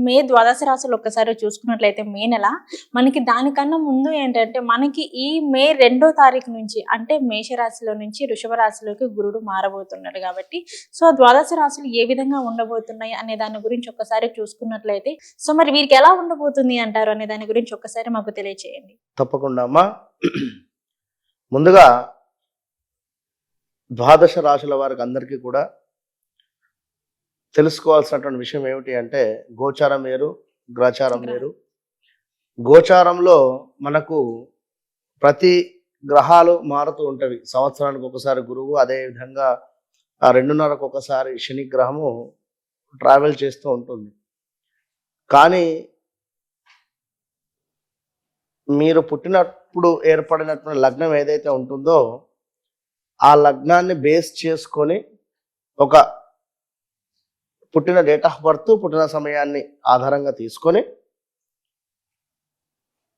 మే ద్వాదశ రాశులు ఒక్కసారి చూసుకున్నట్లయితే మే నెల మనకి దానికన్నా ముందు ఏంటంటే మనకి ఈ మే రెండో తారీఖు నుంచి అంటే మేషరాశిలో నుంచి వృషభ రాశిలోకి గురుడు మారబోతున్నాడు కాబట్టి సో ఆ ద్వాదశ రాశులు ఏ విధంగా ఉండబోతున్నాయి అనే దాని గురించి ఒక్కసారి చూసుకున్నట్లయితే సో మరి వీరికి ఎలా ఉండబోతుంది అంటారు అనే దాని గురించి ఒక్కసారి మాకు తెలియచేయండి. తప్పకుండా అమ్మా. ముందుగా ద్వాదశ రాశుల వారికి అందరికీ కూడా తెలుసుకోవాల్సినటువంటి విషయం ఏమిటి అంటే గోచారం వేరు గ్రచారం వేరు. గోచారంలో మనకు ప్రతి గ్రహాలు మారుతూ ఉంటవి. సంవత్సరానికి ఒకసారి గురువు అదే విధంగా ఆ రెండున్నరకు ఒకసారి శని గ్రహము ట్రావెల్ చేస్తూ ఉంటుంది. కానీ మీరు పుట్టినప్పుడు ఏర్పడినటువంటి లగ్నం ఏదైతే ఉంటుందో ఆ లగ్నాన్ని బేస్ చేసుకొని ఒక పుట్టిన డేట్ ఆఫ్ బర్త్ పుట్టిన సమయాన్ని ఆధారంగా తీసుకొని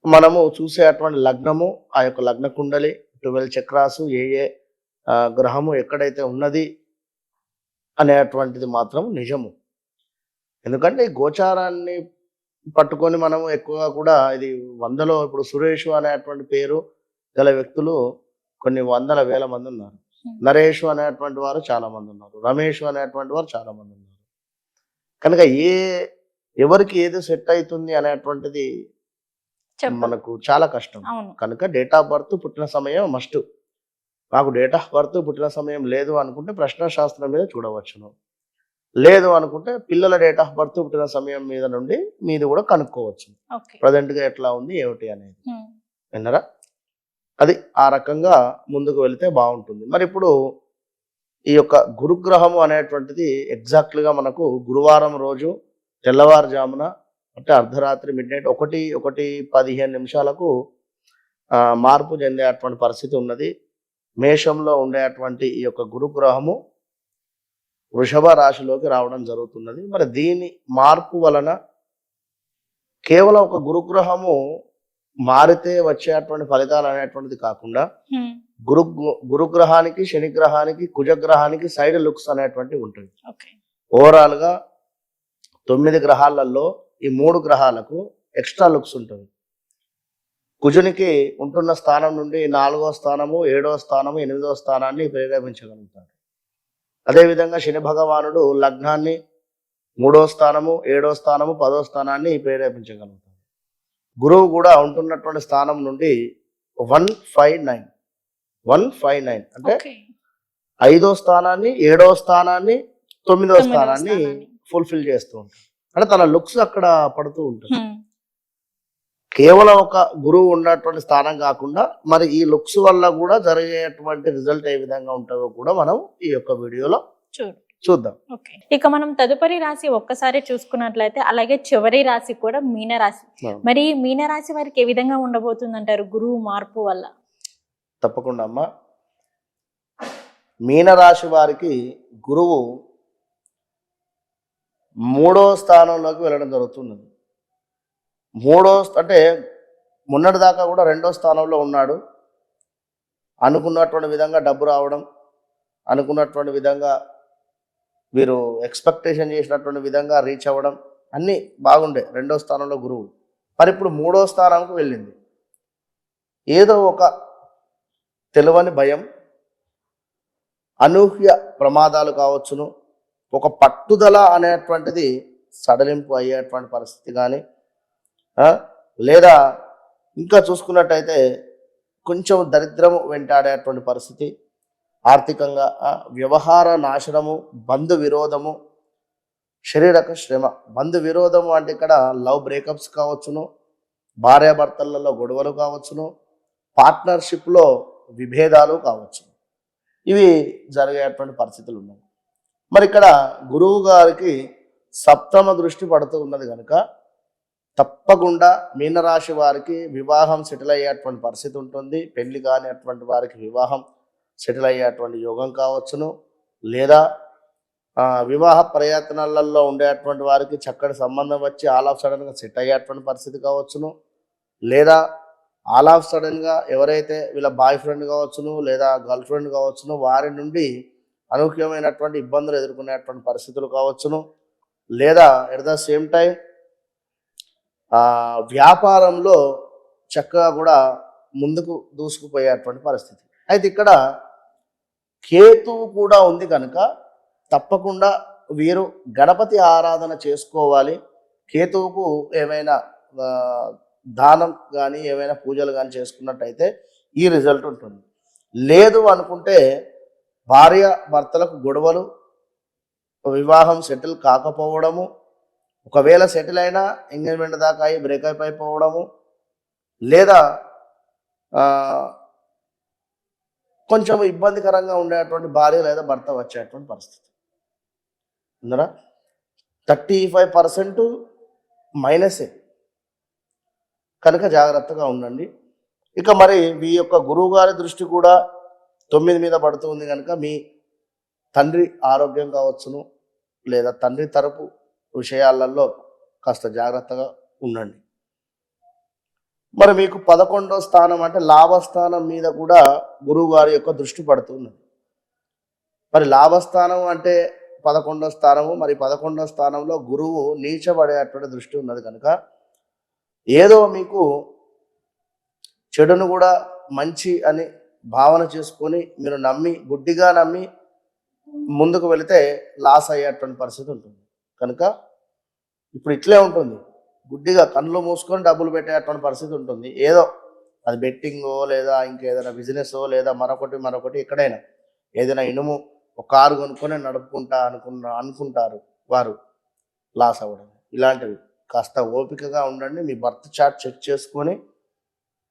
మనము చూసేటువంటి లగ్నము ఆ యొక్క లగ్న కుండలి ట్వెల్వ్ చక్రాసు ఏ ఏ గ్రహము ఎక్కడైతే ఉన్నది అనేటువంటిది మాత్రం నిజము. ఎందుకంటే ఈ గోచారాన్ని పట్టుకొని మనము ఎక్కువగా కూడా ఇది వందలో ఇప్పుడు సురేష్ అనేటువంటి పేరు గల వ్యక్తులు కొన్ని వందల వేల మంది ఉన్నారు. నరేష్ అనేటువంటి వారు చాలా మంది ఉన్నారు. రమేష్ అనేటువంటి వారు చాలా మంది ఉన్నారు. కనుక ఏ ఎవరికి ఏది సెట్ అవుతుంది అనేటువంటిది మనకు చాలా కష్టం. కనుక డేట్ ఆఫ్ బర్త్ పుట్టిన సమయం మస్ట్. మాకు డేట్ ఆఫ్ బర్త్ పుట్టిన సమయం లేదు అనుకుంటే ప్రశ్న శాస్త్రం మీద చూడవచ్చును. లేదు అనుకుంటే పిల్లల డేట్ ఆఫ్ బర్త్ పుట్టిన సమయం మీద నుండి మీది కూడా కనుక్కోవచ్చు. ఓకే. ప్రజెంట్గా ఎట్లా ఉంది ఏమిటి అనేది. విన్నరా? అది ఆ రకంగా ముందుకు వెళితే బాగుంటుంది. మరి ఇప్పుడు ఈ యొక్క గురుగ్రహము అనేటువంటిది ఎగ్జాక్ట్గా మనకు గురువారం రోజు తెల్లవారుజామున అంటే అర్ధరాత్రి మిడ్ నైట్ ఒకటి ఒకటి పదిహేను నిమిషాలకు మార్పు చెందేటువంటి పరిస్థితి ఉన్నది. మేషంలో ఉండేటువంటి ఈ యొక్క గురుగ్రహము వృషభ రాశిలోకి రావడం జరుగుతున్నది. మరి దీని మార్పు వలన కేవలం ఒక గురుగ్రహము మారితే వచ్చేటువంటి ఫలితాలు అనేటువంటిది కాకుండా గురు గురుగ్రహానికి శనిగ్రహానికి కుజగ్రహానికి సైడ్ లుక్స్ అనేటువంటివి ఉంటుంది ఓవరాల్గా తొమ్మిది గ్రహాలలో ఈ మూడు గ్రహాలకు ఎక్స్ట్రా లుక్స్ ఉంటుంది. కుజునికి ఉంటున్న స్థానం నుండి నాలుగో స్థానము ఏడో స్థానము ఎనిమిదో స్థానాన్ని ప్రేరేపించగలుగుతాడు. అదేవిధంగా శని భగవానుడు లగ్నాన్ని మూడో స్థానము ఏడో స్థానము పదో స్థానాన్ని ప్రేరేపించగలుగుతాడు. గురువు కూడా ఉంటున్నటువంటి స్థానం నుండి one five nine. One five nine. అంటే ఐదో స్థానాన్ని ఏడో స్థానాన్ని తొమ్మిదో స్థానాన్ని. ఫుల్ఫిల్ చేస్తూ ఉంటాడు. అంటే తన లుక్స్ అక్కడ పడుతూ ఉంటుంది. కేవలం ఒక గురువు ఉన్నటువంటి స్థానం కాకుండా మరి ఈ లుక్స్ వల్ల కూడా జరిగేటువంటి రిజల్ట్ ఏ విధంగా ఉంటుందో కూడా మనం ఈ యొక్క వీడియోలో చూడు. చూద్దాం. ఓకే. ఇక మనం తదుపరి రాశి ఒక్కసారి చూసుకున్నట్లయితే అలాగే చివరి రాశి కూడా మీన రాశి మరి ఈ మీన రాశి వారికి ఏ విధంగా ఉండబోతుంది అంటారు గురువు మార్పు వల్ల? తప్పకుండా అమ్మా. మీనరాశి వారికి గురువు మూడో స్థానంలోకి వెళ్ళడం జరుగుతున్నది. మూడో అంటే మొన్నటి దాకా కూడా రెండో స్థానంలో ఉన్నాడు. అనుకున్నటువంటి విధంగా డబ్బు రావడం అనుకున్నటువంటి విధంగా వీరు ఎక్స్పెక్టేషన్ చేసినటువంటి విధంగా రీచ్ అవ్వడం అన్నీ బాగుండే. రెండో స్థానంలో గురువు. మరి ఇప్పుడు మూడో స్థానంకు వెళ్ళింది. ఏదో ఒక తెలివని భయం అనూహ్య ప్రమాదాలు కావచ్చును ఒక పట్టుదల అనేటువంటిది సడలింపు అయ్యేటువంటి పరిస్థితి కానీ లేదా ఇంకా చూసుకున్నట్టయితే కొంచెం దరిద్రము వెంటాడేటువంటి పరిస్థితి ఆర్థికంగా వ్యవహార నాశనము బంధు విరోధము శరీరక శ్రమ. బంధు విరోధము అంటే ఇక్కడ లవ్ బ్రేకప్స్ కావచ్చును భార్యాభర్తలలో గొడవలు కావచ్చును పార్ట్నర్షిప్లో విభేదాలు కావచ్చు ఇవి జరిగేటువంటి పరిస్థితులు ఉన్నాయి. మరి ఇక్కడ గురువు గారికి సప్తమ దృష్టి పడుతూ ఉన్నది కనుక తప్పకుండా మీనరాశి వారికి వివాహం సెటిల్ అయ్యేటువంటి పరిస్థితి ఉంటుంది. పెళ్ళి కానిటువంటి వారికి వివాహం సెటిల్ అయ్యేటువంటి యోగం కావచ్చును. లేదా వివాహ ప్రయత్నాలలో ఉండేటువంటి వారికి చక్కటి సంబంధం వచ్చి ఆల్ ఆఫ్ సడన్గా సెట్ అయ్యేటువంటి పరిస్థితి కావచ్చును. లేదా ఆల్ ఆఫ్ సడన్గా ఎవరైతే వీళ్ళ బాయ్ ఫ్రెండ్ కావచ్చును లేదా గర్ల్ ఫ్రెండ్ కావచ్చును వారి నుండి అనూహ్యమైనటువంటి ఇబ్బందులు ఎదుర్కొనేటువంటి పరిస్థితులు కావచ్చును. లేదా ఎట్ ద సేమ్ టైం వ్యాపారంలో చక్కగా కూడా ముందుకు దూసుకుపోయేటువంటి పరిస్థితి. అయితే ఇక్కడ కేతువు కూడా ఉంది కనుక తప్పకుండా వీరు గణపతి ఆరాధన చేసుకోవాలి. కేతువుకు ఏమైనా దానం కానీ ఏమైనా పూజలు కానీ చేసుకున్నట్టయితే ఈ రిజల్ట్ ఉంటుంది. లేదు అనుకుంటే భార్య భర్తలకు గొడవలు వివాహం సెటిల్ కాకపోవడము ఒకవేళ సెటిల్ అయినా ఎంగేజ్మెంట్ దాకా అయి బ్రేకప్ అయిపోవడము లేదా కొంచెం ఇబ్బందికరంగా ఉండేటువంటి భార్య లేదా భర్త వచ్చేటువంటి పరిస్థితి. ఉందరా థర్టీ ఫైవ్ పర్సెంట్ మైనసే. కనుక జాగ్రత్తగా ఉండండి. ఇక మరి మీ యొక్క గురువు గారి దృష్టి కూడా తొమ్మిది మీద పడుతుంది కనుక మీ తండ్రి ఆరోగ్యం కావచ్చును లేదా తండ్రి తరపు విషయాలలో కాస్త జాగ్రత్తగా ఉండండి. మరి మీకు పదకొండో స్థానం అంటే లాభస్థానం మీద కూడా గురువు గారి యొక్క దృష్టి పడుతున్నది. మరి లాభస్థానం అంటే పదకొండో స్థానము మరి పదకొండో స్థానంలో గురువు నీచబడేటువంటి దృష్టి ఉన్నది కనుక ఏదో మీకు చెడును కూడా మంచి అని భావన చేసుకొని మీరు నమ్మి గుడ్డిగా నమ్మి ముందుకు వెళితే లాస్ అయ్యేటువంటి పరిస్థితి ఉంటుంది. కనుక ఇప్పుడు ఇట్లే ఉంటుంది. గుడ్డిగా కళ్ళు మూసుకొని డబ్బులు పెట్టేటువంటి పరిస్థితి ఉంటుంది. ఏదో అది బెట్టింగో లేదా ఇంకేదైనా బిజినెస్ లేదా మరొకటి మరొకటి ఎక్కడైనా ఏదైనా ఇనుము ఒక కారు కొనుక్కొని నడుపుకుంటా అనుకున్న అనుకుంటారు వారు. లాస్ అవ్వడం. ఇలాంటివి కాస్త ఓపికగా ఉండండి. మీ బర్త్ చార్ట్ చెక్ చేసుకొని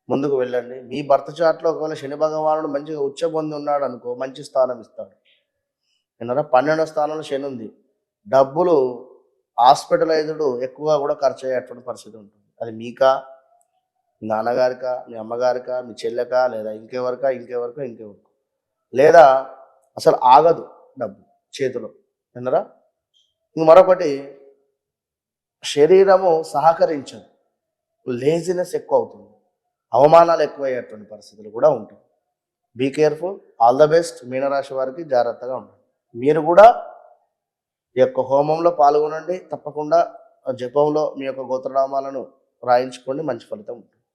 ముందుకు వెళ్ళండి. మీ బర్త్ చార్ట్లో ఒకవేళ శని భగవానుడు మంచిగా ఉచ్చ పొంది ఉన్నాడు అనుకో మంచి స్థానం ఇస్తాడు. విన్నారా? పన్నెండో స్థానంలో శని ఉంది. డబ్బులు హాస్పిటలైజ్డ్ ఎక్కువగా కూడా ఖర్చు అయ్యేటువంటి పరిస్థితి ఉంటుంది. అది మీకా? మీ నాన్నగారికా? మీ అమ్మగారికా? మీ చెల్లెకా? లేదా ఇంకెవరికా? ఇంకెవరికా? ఇంకెవరికా? లేదా అసలు ఆగదు డబ్బు చేతిలో. విన్నరా? ఇంక మరొకటి శరీరము సహకరించదు. లేజినెస్ ఎక్కువ అవుతుంది అవమానాలు ఎక్కువయ్యేటువంటి పరిస్థితులు కూడా ఉంటాయి. Be careful. All the best. మీనరాశి వారికి జాగ్రత్తగా ఉండండి. మీరు కూడా ఈ యొక్క హోమంలో పాల్గొనండి. తప్పకుండా జపంలో మీ యొక్క గోత్రనామాలను రాయించుకోండి. మంచి ఫలితం ఉంటుంది.